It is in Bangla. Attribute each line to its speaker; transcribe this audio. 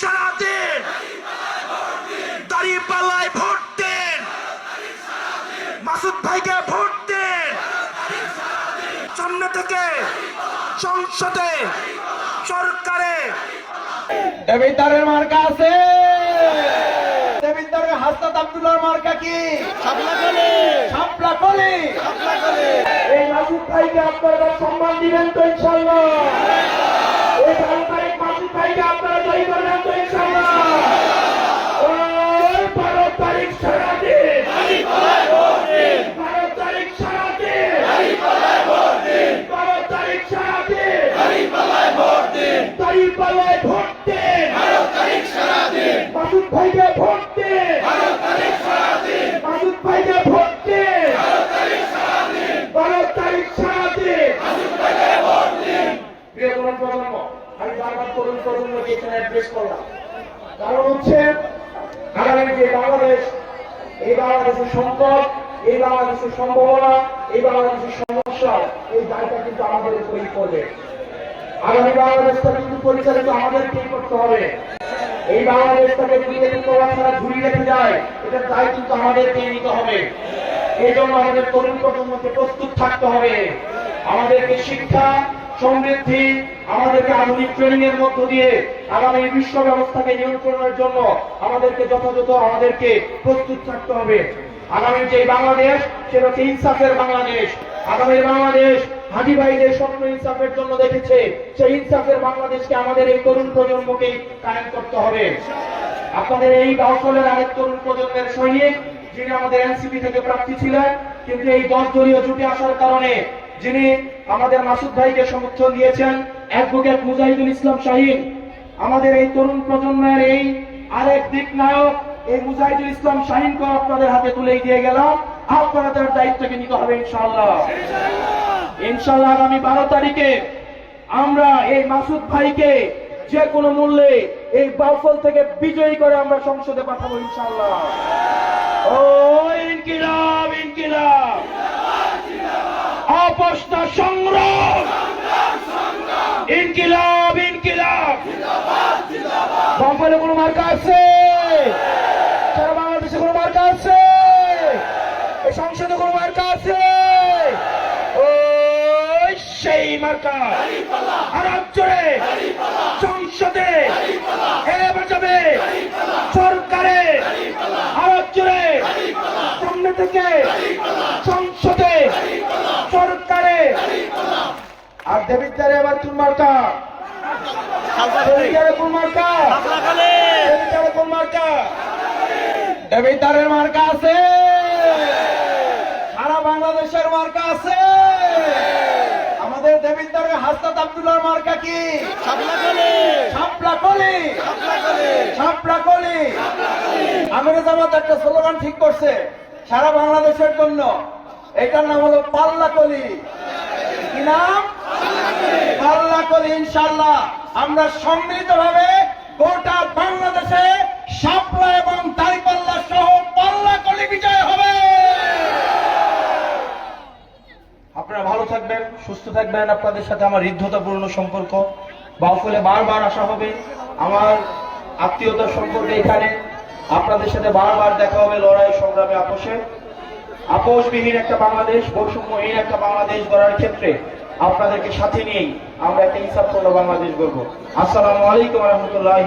Speaker 1: সারাদিন দাঁড়িয়ে ভোট দেন। মাসুদ ভাইকে ভোট দেন। সামনে থেকে সংসদে সরকারে।
Speaker 2: দেবিদ্দারের মার্কা আছে। দেবিদ্দারের হাসনাত আব্দুল্লাহর মার্কা কি? শাপলা কলি
Speaker 1: এই মাসুদ ভাইকে আপনারা সম্মান দিবেন তো ইনশাল্লাহ এই ভাইকে ভোট এই বাংলাদেশের সম্পদ এই বাংলাদেশের সম্ভাবনা, এই বাংলাদেশের সমস্যা, এই দায়টা কিন্তু আমাদের উপরেই করবে আগামী বাংলাদেশটা কিন্তু পরিচালিত আমাদেরকেই করতে হবে। এই বাংলাদেশটাকে যদি এরকম ছাড়া ঘুরিয়ে রেখে যায় এটার দায় কিন্তু আমাদেরকেই নিতে হবে। এই জন্য আমাদের তরুণ প্রজন্মকে প্রস্তুত থাকতে হবে। আমাদেরকে শিক্ষা, সমৃদ্ধি, আমাদেরকে আধুনিক ট্রেনিং এর মধ্য দিয়ে আগামী বিশ্ব ব্যবস্থাকে নিয়ন্ত্রণের জন্য আমাদেরকে যথাযথ আমাদেরকে প্রস্তুত থাকতে হবে। আগামী যে বাংলাদেশ, সেটা হচ্ছে ইনসাফের বাংলাদেশ। আগামী বাংলাদেশ হাজি ভাই যে স্বপ্ন ইনসাফের জন্য দেখেছে। সেই ইনসাফের বাংলাদেশকে আমাদের এই তরুণ প্রজন্মকে কায়েম করতে হবে। আপনাদের এই দশলের আরেক তরুণ প্রজন্মের সৈনিক, যিনি আমাদের এনসিপি থেকে প্রার্থী ছিলেন, কিন্তু এই দশ দলীয় জুটে আসার কারণে যিনি আমাদের মাসুদ ভাইকে সমর্থন দিয়েছেন, অ্যাডভোকেট মুজাহিদুল ইসলাম শাহিন, আমাদের এই তরুণ প্রজন্মের এই আরেক দিক নায়ক এই মুজাহিদুল ইসলাম শাহিনকে আপনাদের হাতে তুলে দিয়ে গেলাম। আপনাদের দায়িত্বকে নিতে হবে ইনশাআল্লাহ। ইনশাআল্লাহ আগামী বারো তারিখে আমরা এই মাসুদ ভাইকে যে কোনো মূল্যে এই বাউফল থেকে বিজয়ী করে আমরা সংসদে পাঠাবো ইনশাআল্লাহ। ও ইনকিলাব ইনকিলাব। অপস্তা সংগ্রাম। ইনকিলাব ইনকিলাব। বাউফলে কোনো মার্কা আছে সারা বাংলাদেশে কোনো মার্কা আছে এই সংসদে কোনো মার্কা আছে ওই সেই মার্কা। আর অঞ্চলে সংসদে। হে বাঁচাবে। সরকারে। আর অঞ্চলে সামনে থেকে। সংসদে। সরকারে। আর দেবিদ্বারে আবার কোন মার্কা? মার্কা
Speaker 2: আছে। সারা বাংলাদেশের মার্কা আছে। হাসনাত আব্দুল্লাহর মার্কা কি? শাপলা কলি। শাপলা কলি। আমির জামাত একটা স্লোগান ঠিক করছে সারা বাংলাদেশের জন্য। এটার নাম হলো পাল্লা কলি। কি নাম? পাল্লা কলি ইনশাল্লাহ আমরা সম্মিলিত ভাবে গোটা বাংলাদেশে শাপলা থাকবেন, আপনাদের সাথে আমার হৃদ্ধতাপূর্ণ সম্পর্ক। বাউফলে বারবার আসা হবে। আমার আত্মীয়তার সম্পর্কে এখানে। আপনাদের সাথে বারবার দেখা হবে লড়াই, সংগ্রামে আপোষে। আপোষবিহীন একটা বাংলাদেশ, বৈষম্যহীন একটা বাংলাদেশ গড়ার ক্ষেত্রে আপনাদেরকে সাথে নিয়েই আমরা একটা ইনসাফপূর্ণ বাংলাদেশ গড়ব। আসসালামু আলাইকুম রহমতুল্লাহ